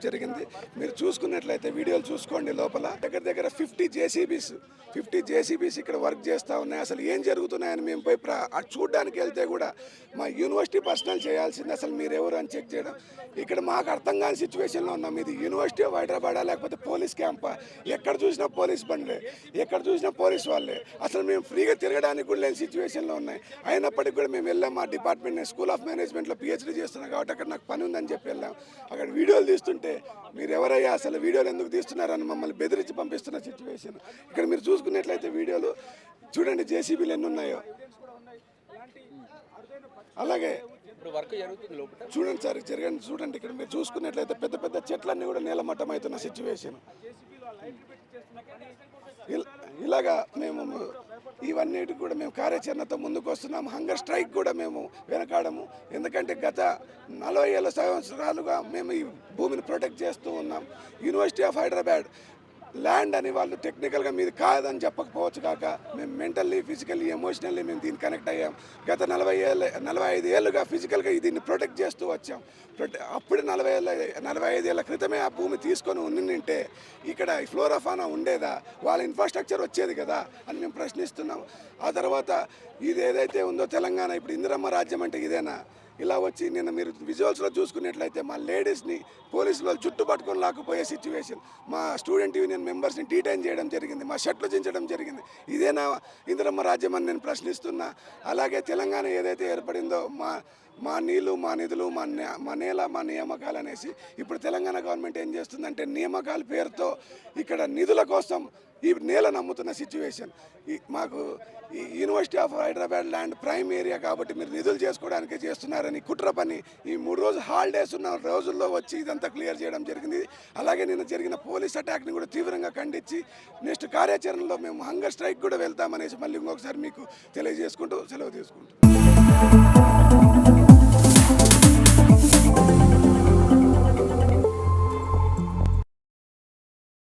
జరిగింది. మీరు చూసుకున్నట్లయితే వీడియోలు చూసుకోండి లోపల. దగ్గర దగ్గర ఫిఫ్టీ జేసీబీస్ ఫిఫ్టీ జేసీబీస్ ఇక్కడ వర్క్ చేస్తూ ఉన్నాయి. అసలు ఏం జరుగుతున్నాయని మేము పోయి ప్ర- చూడడానికి వెళ్తే కూడా మా యూనివర్సిటీ పర్సనల్ చేయాల్సింది అసలు మీరు ఎవరు అని చెక్ చేయడం. ఇక్కడ మాకు అర్థం కాని సిచ్యువేషన్లో ఉన్నాం. ఇది యూనివర్సిటీ ఆఫ్ హైదరాబాద్ లేకపోతే పోలీస్ క్యాంపా? ఎక్కడ చూసినా పోలీస్ బండ్లే. ఎక్కడ చూసినా పోలీస్ వాళ్ళే. అసలు మేము ఫ్రీగా తిరగడానికి కూడా లేని సిచ్యువేషన్లో ఉన్నాయి. అయినప్పటికీ కూడా మేము వెళ్ళాం మా డిపార్ట్మెంట్. స్కూల్ ఆఫ్ మేనేజ్మెంట్లో పిహెచ్డీ చేస్తున్నాం కాబట్టి అక్కడ నాకు పని ఉందని చెప్పి వెళ్ళాం. అక్కడ వీడియోలు తీస్తుంటే మీరు ఎవరయ్యా అసలు వీడియోలు ఎందుకు తీస్తున్నారని మమ్మల్ని బెదిరించి పంపిస్తున్న సిచ్యువేషన్ ఇక్కడ మీరు చూసుకున్నట్లయితే వీడియోలు చూడండి జేసీబీలు ఎన్ని ఉన్నాయో. అలాగే ఇప్పుడు వర్క్ జరుగుతుంది లోపల. చూడండి సార్ జరగండి చూడండి. ఇక్కడ మీరు చూసుకున్నట్లయితే పెద్ద పెద్ద చెట్లన్నీ కూడా నేలమట్టం అవుతున్న సిచ్యువేషన్ ఇల- ఇలాగా మేము ఇవన్నిటి కూడా మేము కార్యాచరణతో ముందుకు వస్తున్నాం. హంగర్ స్ట్రైక్ కూడా మేము వెనకాడము. ఎందుకంటే గత నలభై ఏళ్ళ సంవత్సరాలుగా మేము ఈ భూమిని ప్రొటెక్ట్ చేస్తూ ఉన్నాం. యూనివర్సిటీ ఆఫ్ హైదరాబాద్ ల్యాండ్ అని వాళ్ళు టెక్నికల్గా మీది కాదని చెప్పకపోవచ్చు కాక మేము మెంటల్లీ ఫిజికల్లీ ఎమోషనల్లీ మేము దీన్ని కనెక్ట్ అయ్యాం. గత నలభై ఏళ్ళ నలభై ఐదు ఏళ్ళుగా ఫిజికల్గా దీన్ని ప్రొటెక్ట్ చేస్తూ వచ్చాం. ప్రొటె అప్పుడు నలభై ఏళ్ళ నలభై ఐదు ఏళ్ళ క్రితమే ఆ భూమి తీసుకొని ఉండింటే ఇక్కడ ఫ్లోరాఫానా ఉండేదా? వాళ్ళ ఇన్ఫ్రాస్ట్రక్చర్ వచ్చేది కదా అని మేము ప్రశ్నిస్తున్నాం. ఆ తర్వాత ఇది ఏదైతే ఉందో తెలంగాణ ఇప్పుడు ఇందిరమ్మ రాజ్యం అంటే ఇదేనా? ఇలా వచ్చి నిన్న మీరు విజువల్స్లో చూసుకున్నట్లయితే మా లేడీస్ని పోలీసులు వాళ్ళు చుట్టుపట్టుకొని లాక్కుపోయే సిచ్యువేషన్ మా స్టూడెంట్ యూనియన్ మెంబర్స్ని డీటైన్ చేయడం జరిగింది మా షర్ట్లు చించడం జరిగింది. ఇదేనా ఇందిరమ్మ రాజ్యం అని నేను ప్రశ్నిస్తున్నా. అలాగే తెలంగాణ ఏదైతే ఏర్పడిందో మా మా నీళ్ళు మా నిధులు మా నే- మా నేల మా నియామకాలు అనేసి ఇప్పుడు తెలంగాణ గవర్నమెంట్ ఏం చేస్తుందంటే నియామకాల పేరుతో ఇక్కడ నిధుల కోసం ఈ నేల నమ్ముతున్న సిచ్యువేషన్ మాకు ఈ university of Hyderabad land prime area కాబట్టి మీరు నిధులు చేసుకోవడానికే చేస్తున్నారని కుట్ర పని ఈ మూడు రోజులు హాలిడేస్ ఉన్న రోజుల్లో వచ్చి ఇదంతా క్లియర్ చేయడం జరిగింది. అలాగే నిన్న జరిగిన పోలీస్ అటాక్ని కూడా తీవ్రంగా ఖండించి నెక్స్ట్ కార్యాచరణలో మేము హంగర్ స్ట్రైక్ కూడా వెళ్తామనేసి మళ్ళీ ఇంకొకసారి మీకు తెలియజేసుకుంటూ సెలవు తీసుకుంటాం